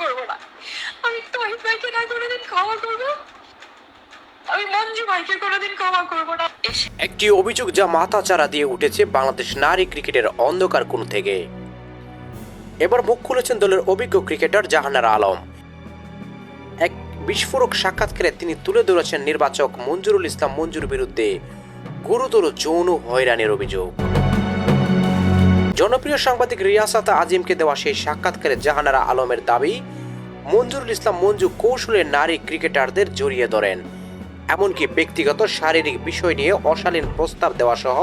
করব না। আমি তহিদ ভাইকে না কোনোদিন করব। একটি অভিযোগ যা মাথাচাড়া দিয়ে উঠেছে বাংলাদেশ নারী ক্রিকেটের অন্ধকার কোন থেকে। এবার মুখ খুলেছেন দলের অভিজ্ঞ ক্রিকেটার জাহানারা আলম। এক বিস্ফোরক সাক্ষাৎকারে তিনি তুলে ধরেছেন নির্বাচক মঞ্জুরুল ইসলাম মঞ্জুর বিরুদ্ধে গুরুতর যৌন হয়রানির অভিযোগ। জনপ্রিয় সাংবাদিক রিয়াসাত আজিমকে দেওয়া সেই সাক্ষাৎকারে জাহানারা আলমের দাবি মঞ্জুরুল ইসলাম মঞ্জু কৌশলে নারী ক্রিকেটারদের জড়িয়ে ধরেন। এমনকি ব্যক্তিগত শারীরিক বিষয় নিয়ে অশালীন প্রস্তাব দেওয়া সহ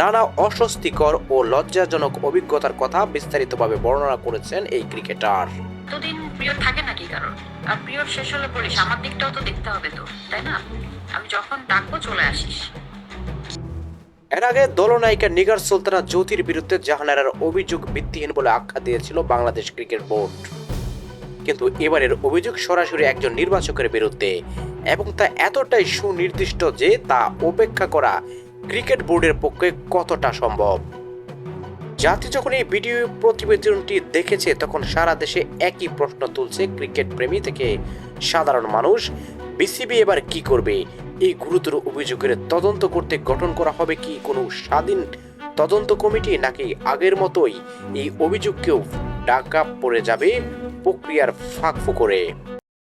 নানা অস্বস্তিকর ও লজ্জাজনক অভিজ্ঞতার কথা বিস্তারিতভাবে বর্ণনা করেছেন এই ক্রিকেটার। এতদিন প্রিয় থাকে নাকি কারণ আর প্রিয় শেষ হলে তো দেখতে হবে তো, তাই না? আমি যখন ডাকবো চলে আসিস। এর আগে দলনায়িকা নিগার সুলতানা জ্যোতির বিরুদ্ধে জাহানারার অভিযোগ ভিত্তিহীন বলে আখ্যা দিয়েছিল বাংলাদেশ ক্রিকেট বোর্ড। কিন্তু এবারের অভিযোগ সরাসরি একজন নির্বাচকের বিরুদ্ধে, এবং তা এতটাই সুনির্দিষ্ট যে তা উপেক্ষা করা ক্রিকেট বোর্ডের পক্ষে কতটা সম্ভব। জাতি যখন এই ভিডিও প্রতিবেদনটি দেখেছে, তখন সারা দেশে একই প্রশ্ন তুলছে ক্রিকেট প্রেমী থেকে সাধারণ মানুষ। বিসিবি এবার কি করবে? এই গুরুতর অভিযোগের তদন্ত করতে গঠন করা হবে কি কোনো স্বাধীন তদন্ত কমিটি, নাকি আগের মতোই এই অভিযোগকেও ডাকা পড়ে যাবে প্রক্রিয়ার ফাঁক করে